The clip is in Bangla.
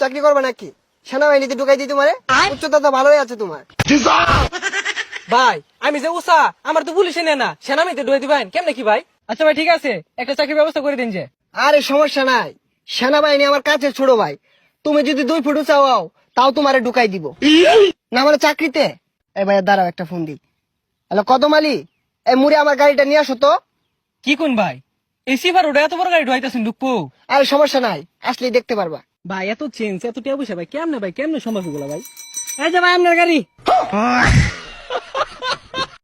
চাকরি করবে নাকি? সেনাবাহিনীতে ঢুকাই দিই তোমারে? উচ্চতা তো ভালোই আছে তোমার। ভাই আমি যে উষা আমার তো পুলিশে নেয় না। সেনামিতে ডুয়ে দিবেন? কেমনে কি ভাই? আচ্ছা ভাই ঠিক আছে। একটা চাকরির ব্যবস্থা করে দিন যে। আরে সমস্যা নাই। সেনাবাহিনী আমার কাছে ছোট ভাই। তুমি যদি দুই ফুট চাও তাও তোমারে ঢুকাই দিব। না মানে চাকরিতে? এই ভাইয়া দাঁড়াও একটা ফোন দিই। হ্যালো কদম আলী এই মুড়ে আমার গাড়িটা নিয়ে আসো তো। কি কোন ভাই? এই সিফার ওটা এত বড় গাড়ি ঢুকাইতেছেন ঢুকবো আরে সমস্যা নাই আসলেই দেখতে পারবা। ভাই, এত চেঞ্জ এত টিয়া ভাই, কেমনে ভাই, কেমনে সম্ভব এগুলো ভাই? এই যে ভাই, আপনার গাড়ি।